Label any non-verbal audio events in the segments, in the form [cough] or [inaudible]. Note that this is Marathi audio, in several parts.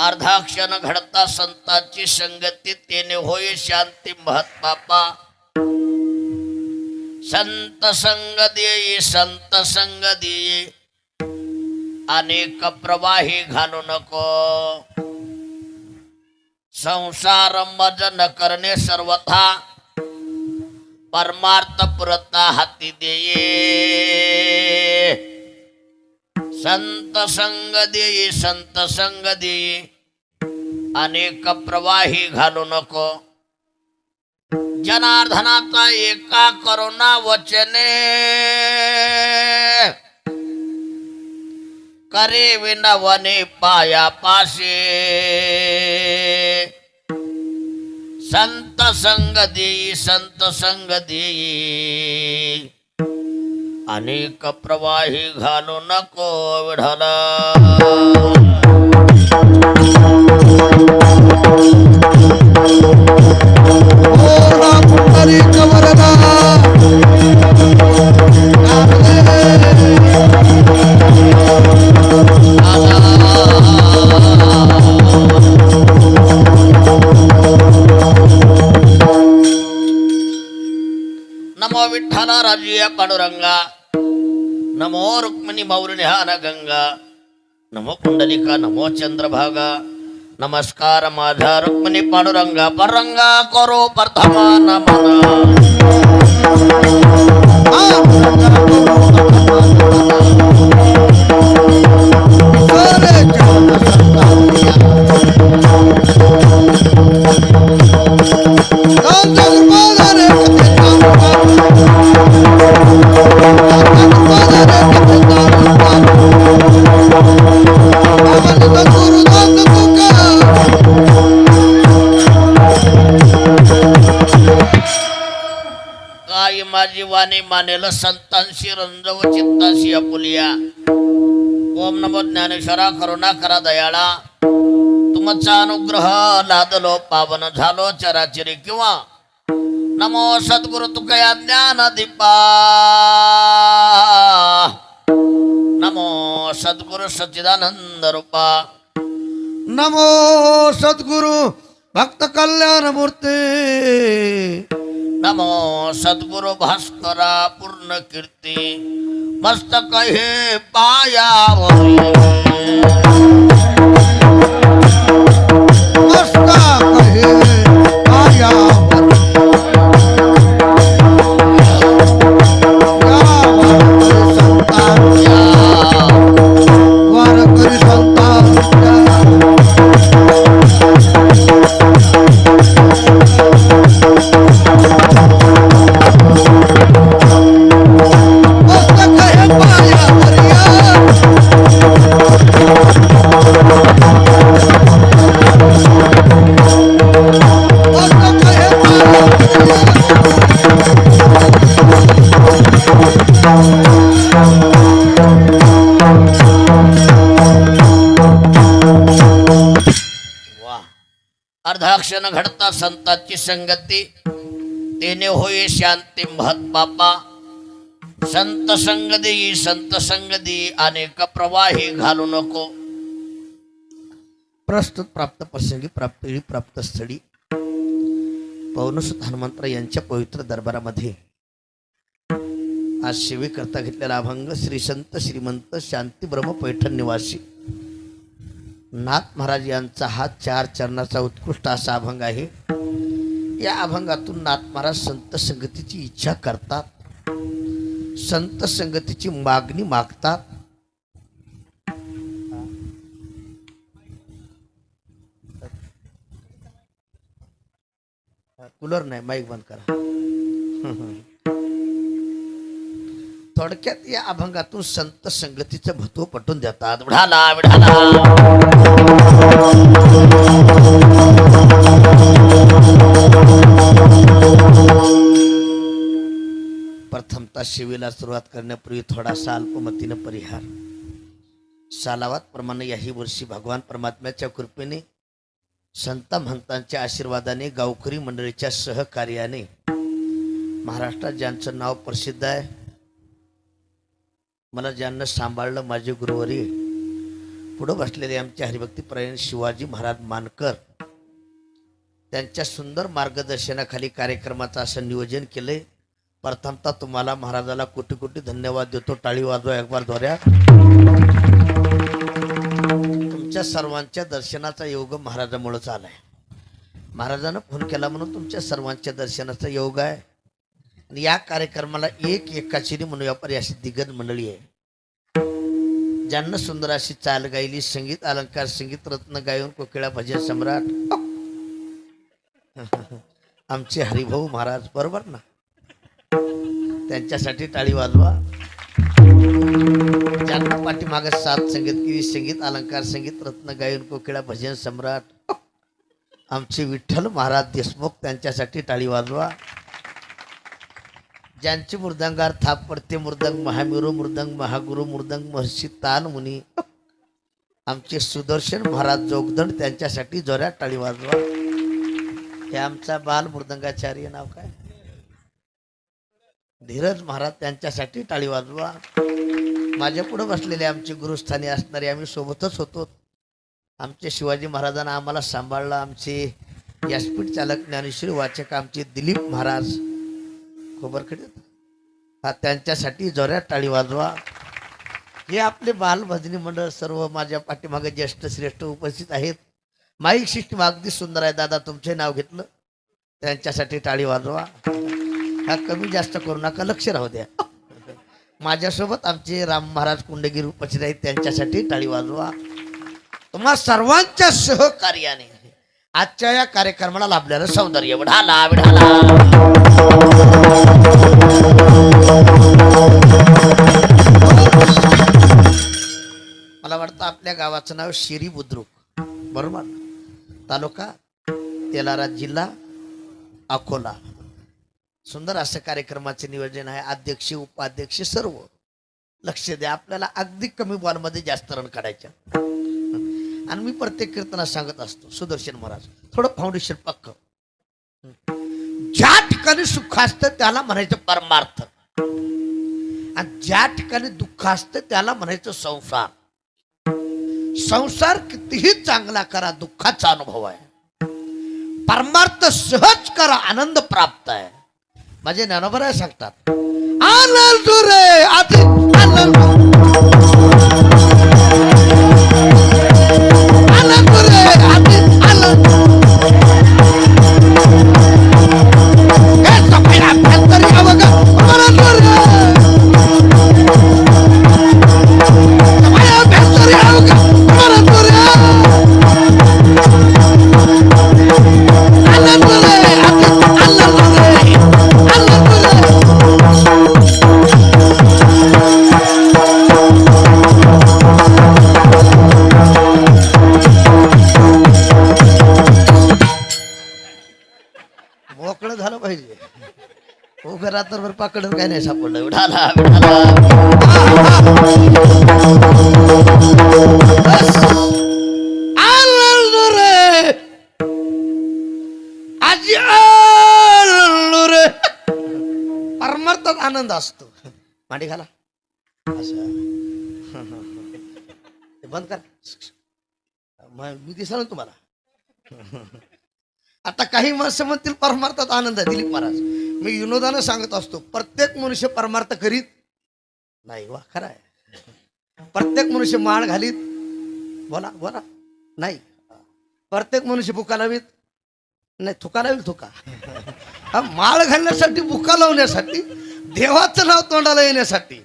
अर्धाक्षण घडता संतांची संगती तेने होय शांती महत्पापा संत संग देई संत संग देई. अनेक प्रवाही घालू नको. संसार मज न करणे सर्वथा. परमार्थ पुरता हाती देये संत संग देई संत संग देई अनेक प्रवाही घालू नको. जनार्दनाचा एका करुणा वचने. करे विनवने पाया पाशे संत संग देई संत संग देई अनेक प्रवाही घालू नको विढला नमो विठ्ठला राजीय पांडुरंगा. नमो रुक्मिणी मौर्य गंगा नमो पुंडलिका नमो चंद्रभागा नमस्कार माझा रुक्मिणी पांडुरंगा परंगा करो प्रथमा नमना काय नेलं संतांशी रंजव चित्ताशी अपुलिया ओम नमो ज्ञानेश्वरा करुणा करा दयाळा. तुमचा अनुग्रह लादलो पावन झालो चराचरी किंवा. नमो सद्गुरु तुकया ज्ञान दीपा. नमो सद्गुरु सच्चिदानंद रूपा. नमो सद्गुरु भक्त कल्याण मूर्ती. नमो सद्गुरु भास्करा पूर्ण कीर्ती. मस्तक हे पायावरी. अर्धाक्षण घडता संतांची संगती. तेने होय शांती महत्पापा संत संग देई संत संग देई अनेक प्रवाही घालू नको. प्रस्तुत प्राप्त प्रसंगी प्राप्त प्राप्त स्थळी. पौनसुत हनुमंतराव यांच्या पवित्र दरबारामध्ये. आज सेवेकरता घेतलेला अभंग श्री संत श्रीमंत शांती ब्रह्म पैठण निवासी. नाथ महाराज यांचा हा चार चरणाचा उत्कृष्ट असा अभंग आहे. या अभंगातून नाथ महाराज संत संगतीची इच्छा करतात. संत संगतीची मागणी मागतात. कूलर नाही माईक बंद करा. थोडक्यात या अभंगातून संत संगतीचं महत्त्व पटवून देतात. विढाला विढाला. प्रथमतः शिवीला सुरुवात करण्यापूर्वी थोडासा अल्पमतीनं परिहार. सालावात प्रमाणे याही वर्षी भगवान परमात्म्याच्या कृपेने संत महंतांच्या आशीर्वादाने गावकरी मंडळीच्या सहकार्याने महाराष्ट्रात ज्यांचं नाव प्रसिद्ध आहे मला ज्यांना सांभाळलं माझे गुरुवरी पुढं बसलेले आमचे हरिभक्ती प्रवीण शिवाजी महाराज मानकर त्यांच्या सुंदर मार्गदर्शनाखाली कार्यक्रमाचं असं नियोजन केलंय. प्रथमतः तुम्हाला महाराजाला कोटी कोटी धन्यवाद देतो. टाळी वाजवा एक बार दोऱ्या. तुमच्या सर्वांच्या दर्शनाचा योग महाराजामुळेच आलाय महाराजानं फोन केला म्हणून तुमच्या सर्वांच्या दर्शनाचा योग आहे. आणि या कार्यक्रमाला एक एकाचिनी म्हणून व्यापारी अशी दिग्गज मंडळी आहे. ज्यांना सुंदर अशी चाल गायली संगीत अलंकार संगीत रत्न गायन कोकिळा भजन सम्राट. [laughs] आमचे हरिभाऊ महाराज बरोबर ना? त्यांच्यासाठी टाळी वाजवा. ज्यांना पाठीमाग सात संगीत केली संगीत अलंकार संगीत रत्न गायन कोकिळा भजन सम्राट. आमचे विठ्ठल महाराज देशमुख त्यांच्यासाठी टाळी वाजवा. ज्यांचे मृदंगार थाप पडते मृदंग महामेरू मृदंग महागुरु मृदंग महर्षी तान मुनी आमचे सुदर्शन महाराज जोगदंड त्यांच्यासाठी जोऱ्यात टाळी वाजवा हे आमचा बाल मृदंगाचार्य नाव काय? धीरज महाराज त्यांच्यासाठी टाळी वाजवा माझ्या पुढे बसलेले आमचे गुरुस्थानी असणारे आम्ही सोबतच होतो. आमचे शिवाजी महाराजांना आम्हाला सांभाळलं. आमचे व्यासपीठ चालक ज्ञानेश्वरी वाचक आमचे दिलीप महाराज खोबरकडे हा त्यांच्यासाठी जोऱ्यात टाळी वाजवा. हे आपले बालभजनी मंडळ सर्व माझ्या पाठीमागे ज्येष्ठ श्रेष्ठ उपस्थित आहेत. माईक सिस्टीम अगदी सुंदर आहे. दादा तुमचे नाव घेतलं. त्यांच्यासाठी टाळी वाजवा. हा कमी जास्त करू नका. लक्ष राहू द्या. माझ्यासोबत आमचे राम महाराज कुंडगिरी उपस्थित आहेत. त्यांच्यासाठी टाळी वाजवा. तुम्हा सर्वांच्या सहकार्याने आजच्या या कार्यक्रमाला लाभलेलं सौंदर्य. विढाला विढाला. मला वाटतं आपल्या गावाचं नाव शिरी बुद्रुक. बरोबर? तालुका तेलारा जिल्हा अकोला. सुंदर असं कार्यक्रमाचे नियोजन आहे. अध्यक्ष उपाध्यक्ष सर्व. लक्ष द्या. आपल्याला अगदी कमी बॉलमध्ये जास्त रन काढायच्या आणि मी प्रत्येक कीर्तनात सांगत असतो सुदर्शन महाराज थोडं फाउंडेशन पक्क ज्या ठिकाणी सुख असतं त्याला म्हणायचं परमार्थ. आणि ज्या ठिकाणी दुःख असतं त्याला म्हणायचं संसार. संसार कितीही चांगला करा दुःखाचा अनुभव आहे. परमार्थ सहज करा आनंद प्राप्त आहे. माझे ज्ञानोबराय सांगतात आनंद रे आधी आनंद आनंद. नाही सापडलं. विठाला विठाला परमार्थात आनंद असतो मांडी घाला असं बंद कर मी दिसा तुम्हाला आता काही माणसं म्हणतील परमार्थात आनंद आहे. दिलीप महाराज मी विनोदानं सांगत असतो प्रत्येक मनुष्य परमार्थ करीत नाही. वा खरं आहे. प्रत्येक मनुष्य माळ घालीत. बोला बोला. नाही. प्रत्येक मनुष्य भुका लावीत. नाही थुका लावील थुका. हा माळ घालण्यासाठी भुका लावण्यासाठी देवाचं नाव तोंडाला येण्यासाठी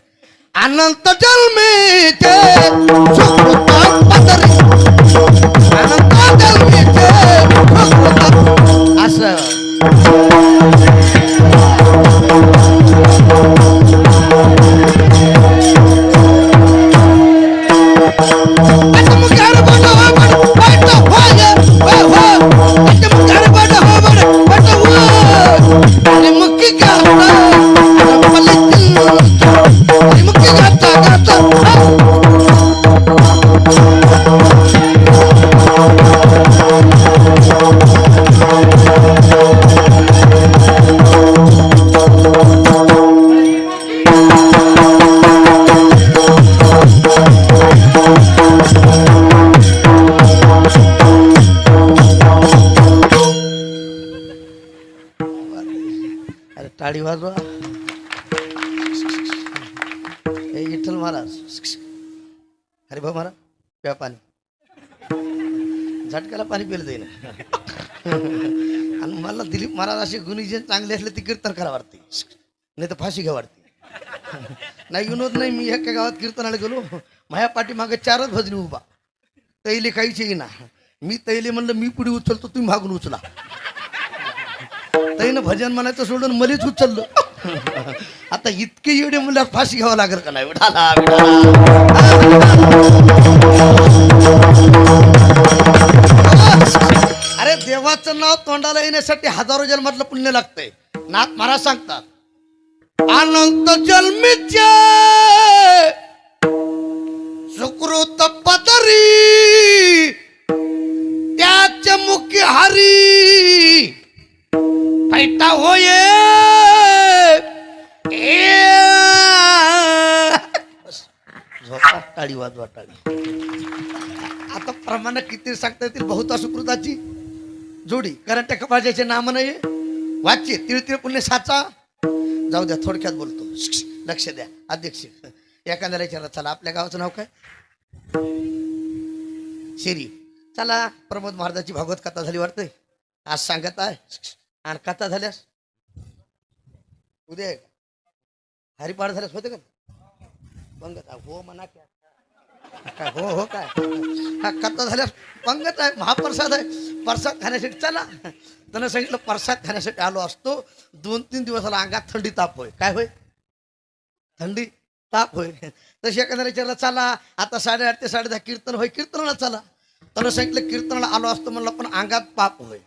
अनंत जन्मीचे सुकृत पदरी. अनंत जन्मीचे सुकृत असं. हे विठ्ठल महाराज. अरे भाऊ महाराज प्या पाणी. झटक्याला पाणी पिलं जाईल. आणि मला दिलीप महाराज असे गुणी जे चांगले असले ते कीर्तन करा वाटते. नाही तर फाशी घ्या वाटते. नाही विनोद नाही मी एका गावात कीर्तनाला गेलो. माझ्या पाठीमागे चारच भजनी उभा. तैले काहीच येईना. मी तैले म्हणलं मी पुढे उचलतो तुम्ही मागून उचला. तैनं भजन म्हणायचं सोडून मलेच उचललं. आता इतके येडे मुलं फास घ्यावं लागेल का नाही विठाला विठाला. अरे देवाचं नाव तोंडाला येण्यासाठी हजारो जन्मातलं पुण्य लागतंय नाथ महाराज सांगतात अनंत जन्मीचे सुकृत पदरी त्याच मुख्य हरी फैता होये झोपा वाटावे आता प्रमाण किती सांगता येतील? बहुता सुकृताची जोडी कारण त्या कपाळाचे नाम नाही वाच्य तिळ पुण्य साचा. जाऊ द्या थोडक्यात बोलतो. लक्ष द्या अध्यक्ष. एखाद्याला विचारलं चला आपल्या गावाचं नाव काय? शेरी. चला प्रमोद महाराजाची भागवत कथा झाली वाटतंय. आज सांगत आहे. आणि कथा झाल्यास? उद्या का? हरिपाठ झाल्यास होते का? बंगत. हो म्हणा क्या काय हो हो काय? हा कथा झाल्यास पंगत आहे महाप्रसाद आहे. प्रसाद खाण्यासाठी चला. त्यानं सांगितलं प्रसाद खाण्यासाठी आलो असतो. दोन तीन दिवसाला अंगात थंडी ताप होय. काय होय? थंडी ताप होय. तशी एखाद्याला विचारलं चला आता साडेआठ ते साडे दहा कीर्तन होय कीर्तनाला चला. त्यानं सांगितलं कीर्तनाला आलो असतो म्हणलं पण अंगात पाप होय.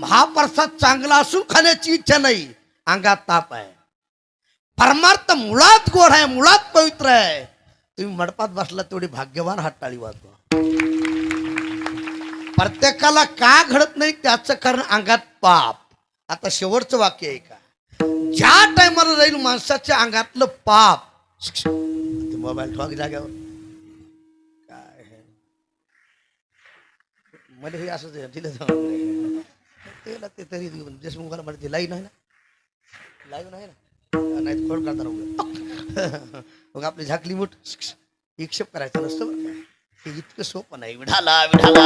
महाप्रसाद चांगला असून खाण्याची इच्छा नाही अंगात ताप आहे. परमार्थ मुळात गोड आहे मुळात पवित्र आहे. तुम्ही मडपात बसला तेवढी भाग्यवान हात टाळी वाजवा. प्रत्येकाला का घडत नाही त्याचं कारण अंगात पाप. आता शेवटचं वाक्य आहे का? ज्या टायमाला जाईल माणसाच्या अंगातलं पाप. मोबाईल ठेवा जाग्यावर काय हे? हे असंच दिलं ते तरी देशमुखाला म्हणते लाईन आहे ना? लाईव्ह नाही ना? नाही खोड करता उगा. मग आपली झाकली मुठ हिक्षेप करायचं नसतं बरं का. हे इतकं सोपं नाही. विढाला विढाला.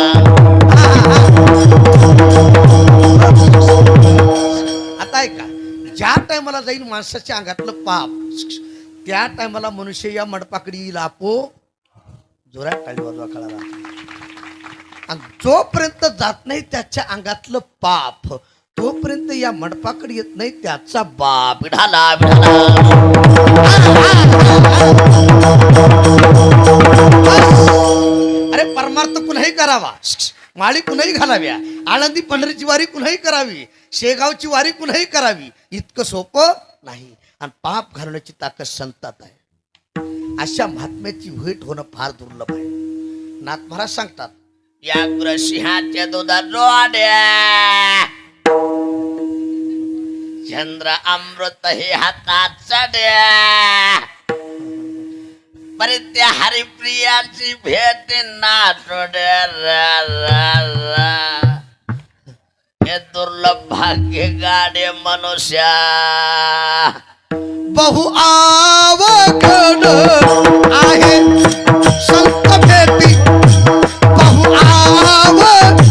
आता ऐका ज्या टायमाला जाईल माणसाच्या अंगातलं पाप त्या टायमाला मनुष्य या मडपाकडी लापो जोरात टाळी वाजवा कळाला. आणि जोपर्यंत जात नाही त्याच्या अंगातलं पाप तोपर्यंत या मंडपाकडे येत नाही त्याचा बाप विढाला अरे परमार्थ कुणाही करावा? माळी कुणाही घालाव्या आळंदी पंढरीची वारी कुणाही करावी? शेगावची वारी कुणाही करावी? इतकं सोपं नाही. आणि पाप घालण्याची ताकद संतात आहे. अशा महात्म्याची भेट होणं फार दुर्लभ आहे. नाथ महाराज सांगतात या सिंहाच्या दुधात चंद्र अमृत हे हातात चढ्या. परित्या हरिप्रियाची भेट नाटोड्या रा रा हे दुर्लभ भाग्य गाडे मनुष्या. बहु आवगड आहे. संत भेटी. बहु आवगड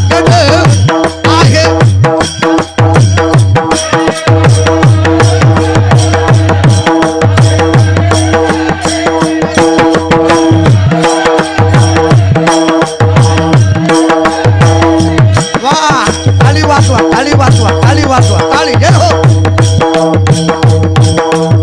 Música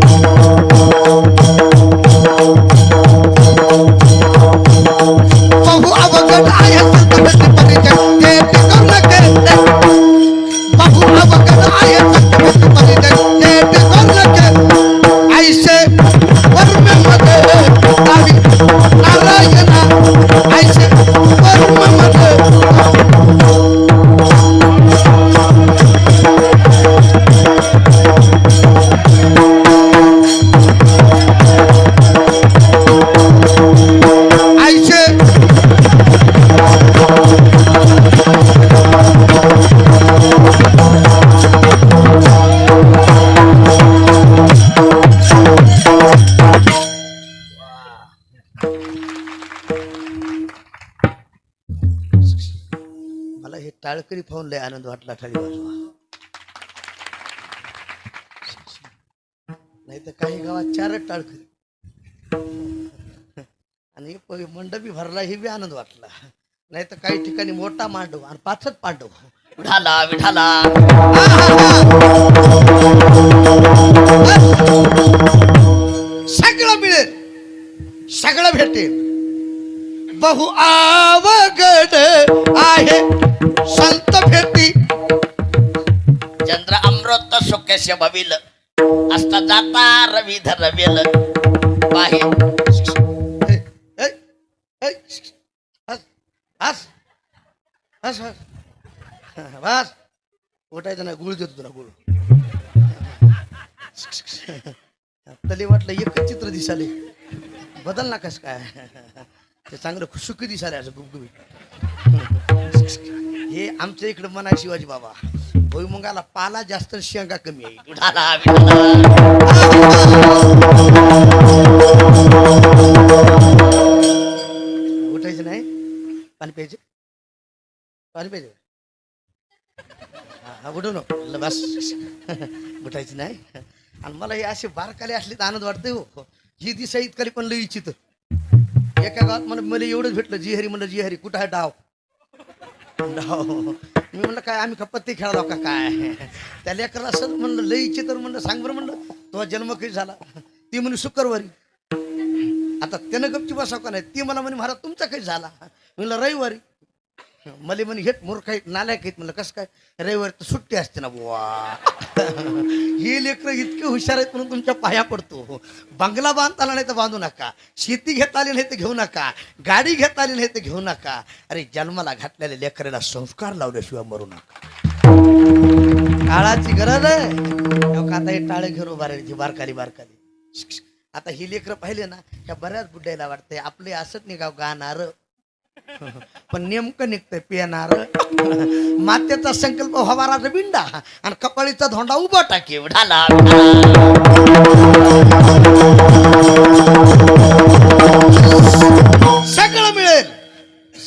हे टाळकरी पाहून लय आनंद वाटला खाली बाजूला. नाही तर काही गावात चारच टाळकरी. आणि मंडपी भरला हे बी आनंद वाटला. नाही तर काही ठिकाणी मोठा मांडव आणि पाचच पांडव. विठाला विठाला सगळं मिळेल. सगळं भेटेल. बहु आवगड आहे. संत भेटी चंद्र अमृत सुखेश भविल. असता जाता रवी धरवेल. हस. बस उठायचं ना गुळ देतो तुला गुळ. तले वाटलं एकच चित्र दिसाले. बदल ना कस काय? ते चांगलं सुखी दिसा असं गुबगुबी हे आमच्या इकडं म्हणा शिवाजी बाबा भुईमुगाला पाला जास्त शेंगा कमी आहे. उठायचं नाही? पाणी प्यायचे? पाणी प्यायचे? हा, हा उठू नको बस. उठायचं नाही? आणि मला हे असे बारकाले असले तर आनंद वाटतंय हो. ही दिसा इतकाली पण लई इच्छित. एका गावात म्हणा मला एवढंच भेटलं जी हरी म्हणलं जी हरी. कुठं आहे डाव? डाव. मी म्हणलं काय आम्ही का पत्ते खेळालो का? काय? त्या लेकरला सर म्हणलं लई इच्छित तर म्हणलं सांग बरं म्हणलं तो जन्म कधी झाला? ती म्हणे शुक्रवारी. आता त्यानं गपची बसाव का नाही? ती मला म्हणे महाराज तुमचा काही झाला? म्हणलं रविवारी. मला म्हणे हेट मूर्ख नालायक आहेत. म्हणलं कसं काय? रविवारी तर सुट्टी असते ना बुवा. [laughs] ही लेकरं इतके हुशार आहेत म्हणून तुमच्या पाया पडतो. बंगला बांधता आला नाही तर बांधू नका. शेती घेता आली नाही तर घेऊ नका. गाडी घेता आली नाही तर घेऊ नका. अरे जन्माला घातलेल्या लेकराला संस्कार लावल्याशिवाय मरू नका. काळाची गरज आहे. आता हे टाळे घेऊन उभा राहायची बारकाली बारकाली. आता ही लेकरं पाहिले ना ह्या बऱ्याच बुड्डायला वाटते आपले असत नाही गाव गाणार पण नेमकं निघतंय पिणार मातेचा संकल्प हवाराचा बिंडा आणि कपाळीचा धोंडा उभा टाके ढाला सगळं मिळेल.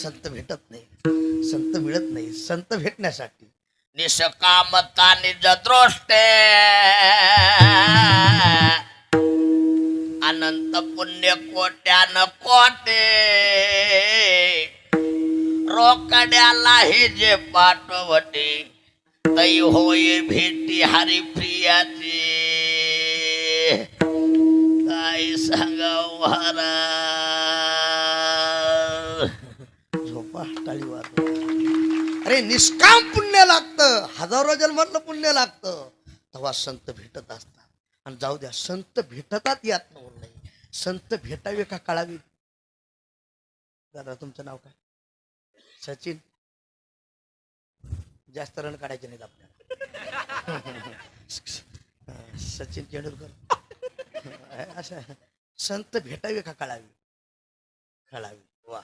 संत भेटत नाही. संत मिळत नाही. संत भेटण्यासाठी. निष्कामता निज दृष्टे अनंत पुण्य कोट्यान कोटे. रोकड्याला हे जे पाठवटे तै होय भेटी हरी प्रियाची काय सांगा महाराज? झोपा टाळी वाजवा. अरे निष्काम पुण्य लागतं. हजारो जन्मातलं पुण्य लागतं. तेव्हा संत भेटत असतात. आणि जाऊ द्या संत भेटतात यात नवर नाही. संत भेटावे का कळावी? दादा तुमचं नाव काय? सचिन. जास्त रन काढायचे नाहीत आपल्याला. [laughs] सचिन तेंडुलकर. असं. संत भेटावे का कळावी? कळावी. वा.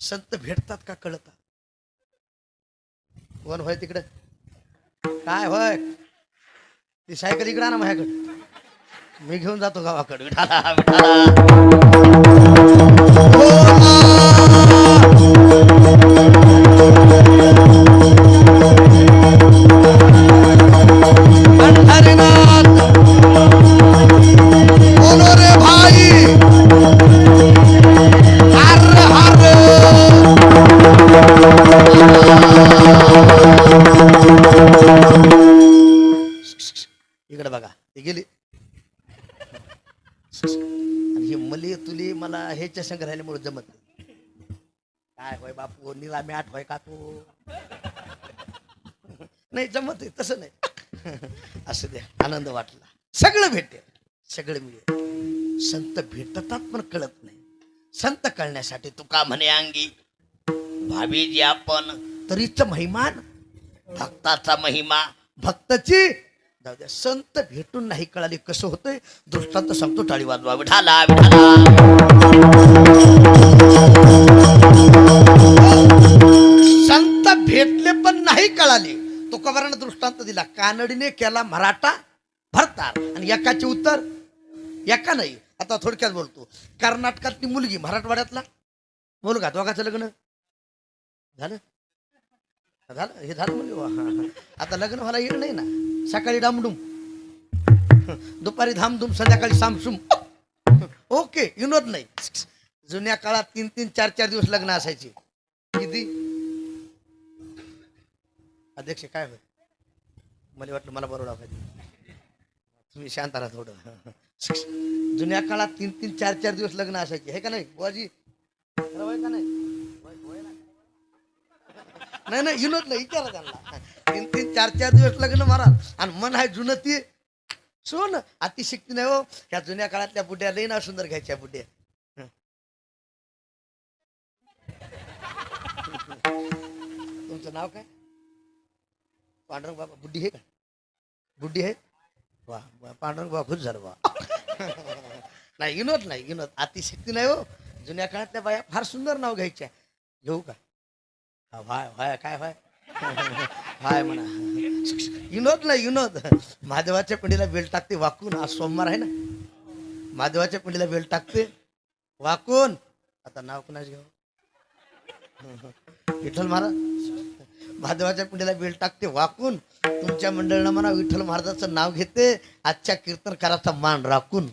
संत भेटतात का कळतात? कोण होय तिकडे? काय होय? ती सायकल इकडे ना माझ्याकडे मी घेऊन जातो गावाकडे. विठाला विठाला मला ह्याच्या संग राहिल्यामुळे जमत नाही. काय होय बापू निलामी आठ होय का तू? नाही जमत आहे तसं नाही. असं द्या आनंद वाटला. सगळं भेटेल सगळं मिळेल. संत भेटतात पण कळत नाही. संत कळण्यासाठी तुका म्हणे अंगी भावी जी आपण तरीच महिमान भक्ताचा महिमा भक्तची जाऊ द्या. संत भेटून नाही कळाली कसं होतंय? दृष्टांत सांगतो टाळी वाजवा. विठाला विठाला. संत भेटले पण नाही कळाले. तुकोबारानं दृष्टांत दिला. कानडीने केला मराठा भरतार. आणि एकाचे उत्तर एका नाही. आता थोडक्यात बोलतो. कर्नाटकातली मुलगी मराठवाड्यातला. मुलगा दोघाचं लग्न. झालं? झालं? हे झालं म्हणजे आता लग्न व्हायला येईल नाही ना. सकाळी डामडुम दुपारी धामधूम संध्याकाळी सामसुम ओके विनोद नाही. जुन्या काळात तीन तीन चार चार दिवस लग्न असायचे. किती? अध्यक्ष काय होय मला वाटलं मला बरोबर पाहिजे. तुम्ही शांत राहा थोडं. जुन्या काळात तीन तीन चार चार दिवस लग्न असायचे. हे का नाही बुवाजी? का नाही? नाही नाही विनोद नाही विचारा त्यांना. तीन तीन चार चार दिवस लग्न मारा आणि मन आहे जुनं ती. सोन अतिशक्ती नाही हो. ह्या जुन्या काळातल्या बुड्या लई ना सुंदर घ्यायच्या बुड्या. तुमचं नाव काय? पांडुरंग बाबा बुड्डी आहे का? बुड्डी आहे? वा पांडुरंग बाबा खुश झालं बा नाही विनोद नाही विनोद अतिशक्ती नाही हो. जुन्या काळातल्या बाया फार सुंदर नाव घ्यायच्या. घेऊ का? व्हाय व्हाय काय व्हाय? [laughs] हाय म्हणा. विनोद ना विनोद महादेवाच्या पिंडीला वेल टाकते वाकून. आज सोमवार आहे ना. महादेवाच्या पिंडीला वेल टाकते वाकून. आता नाव कुणाच घेऊ? [laughs] विठ्ठल महाराज. महादेवाच्या पिंडीला वेल टाकते वाकून. तुमच्या मंडळीनं म्हणा विठ्ठल महाराजाचं नाव घेते आजच्या कीर्तनकाराचा मान राखून.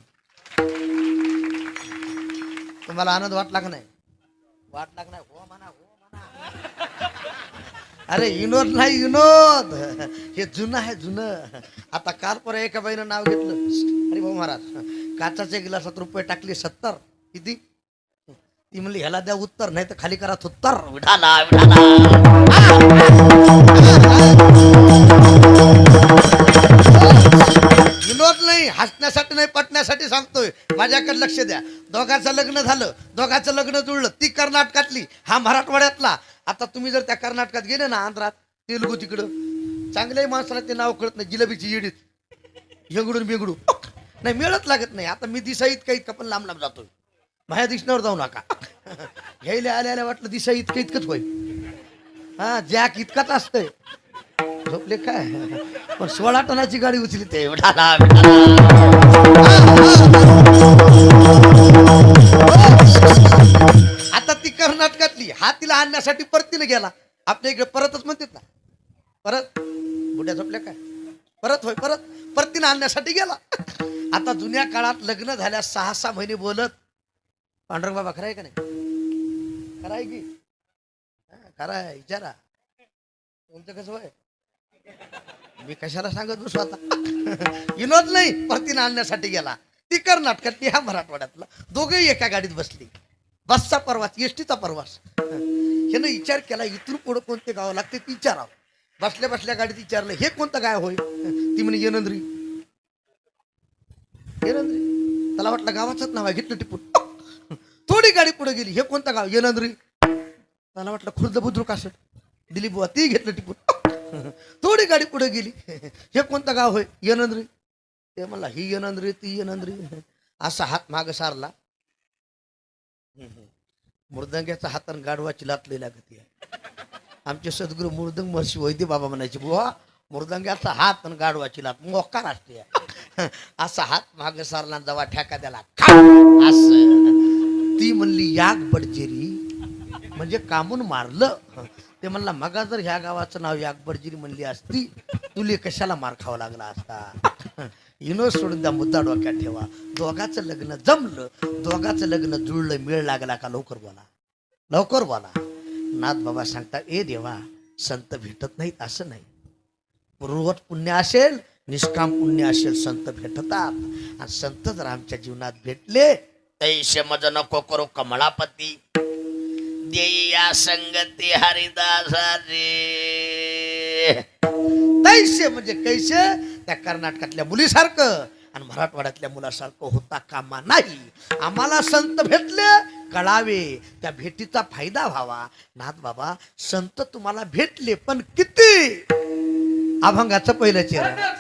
तुम्हाला आनंद वाटला का नाही? वाटला का नाही? हो म्हणा हो म्हणा. अरे विनोद नाही विनोद. हे जुनं आहे जुनं. आता काल पर एका बाईनं नाव घेतलं. अरे भाऊ महाराज काचाच्या गिलासात रुपये टाकले सत्तर. किती? ती म्हणली ह्याला द्या उत्तर नाही तर खाली करा उत्तर विठाला विठाला हसण्यासाठी नाही पटण्यासाठी सांगतोय. माझ्याकडे लक्ष द्या. दोघांचं लग्न झालं दोघांचं लग्न जुळलं ती कर्नाटकातली हा मराठवाड्यातला. आता तुम्ही जर त्या कर्नाटकात गेले ना आंध्रात तेलुगू तिकडं चांगल्याही माणसाला ते नाव कळत नाही जिलेबीची येडीत हेगडून बिघडू नाही मिळत लागत नाही. आता मी दिसा इतका इतका पण लांब लांब जातोय. माझ्या दिसण्यावर जाऊ नका. [laughs] घ्यायला आल्या आल्या वाटलं दिसा इतकं इतकंच होईल. हा जॅक इतकाच असतंय. झोपले काय? पण सोळा टनाची गाडी उचली ते. विठाला, आता ती कर्नाटकातली हा तिला आणण्यासाठी परतीला गेला. आपल्या इकडे परतच म्हणतात ना. परत. बुड्या झोपल्या काय? परत होय परत. परतीनं आणण्यासाठी गेला. आता जुन्या काळात लग्न झाल्या सहा सहा महिने बोलत. पांडुरंग बाबा खरं आहे का नाही? खरं आहे की? खराय आहे विचारा. तुमचं कसं होय? मी कशाला सांगत बसू आता? [laughs] विनोद नाही परतीनं आणण्यासाठी गेला. ती कर्नाटकात ती ह्या मराठवाड्यातला. दोघंही एका गाडीत बसली. बसचा प्रवास एसटीचा प्रवास. ह्यानं विचार केला इथून पुढं कोणते गाव लागते ती विचारावं. बसल्या बसल्या गाडीत विचारलं हे कोणतं गाव होय? ती म्हणे येनंद्री येनंद्री त्याला वाटलं गावाचंच नाव आहे घेतलं टिपून. थोडी गाडी पुढे गेली. हे कोणतं गाव? येनंद्री त्याला वाटलं खुर्द बुद्रुक असं दिलीप बुवा ती घेतलं टिपून. [laughs] थोडी गाडी पुढे गेली. हे कोणतं गाव होय? यनंद्री. ते म्हणला ही येनंद्री ती यनंद्री. असा हात माग सारला. मृदंग्याचा हातान गाडवाची लाटली लागती आहे आमचे सद्गुरू मृदंग महर्षी वैद्य बाबा म्हणायचे बुवा मृदंग्याचा हात आणि गाडवाची लात मोकार असते असा हात माग सारला जवा ठेका द्याला ती म्हणली याग बडजेरी. म्हणजे कामून मारलं. ते म्हणला मगा जर ह्या गावाचं नाव याग बडजेरी म्हणली असती तुले कशाला मार खावा लागला असता? इनो सोडून द्या मुद्दा डोक्यात ठेवा. दोघाचं लग्न जमलं दोघाचं लग्न जुळलं मेळ लागला का लवकर बोला. लवकर बोला. नाथ बाबा सांगता ए देवा संत भेटत नाहीत असं नाही. पूर्ववत पुण्य असेल निष्काम पुण्य असेल संत भेटतात. आणि संत जर आमच्या जीवनात भेटले तैसे मज नको करू कमळापती. ध्येया संगती हरिदासाचे. तैसे म्हणजे कैसे? त्या कर्नाटकातल्या मुलीसारखं आणि मराठवाड्यातल्या मुलासारखं होता कामा नाही. आम्हाला संत भेटले कळावे. त्या भेटीचा फायदा व्हावा. नाथ बाबा संत तुम्हाला भेटले पण किती? अभंगाचं पहिलं चेहरा.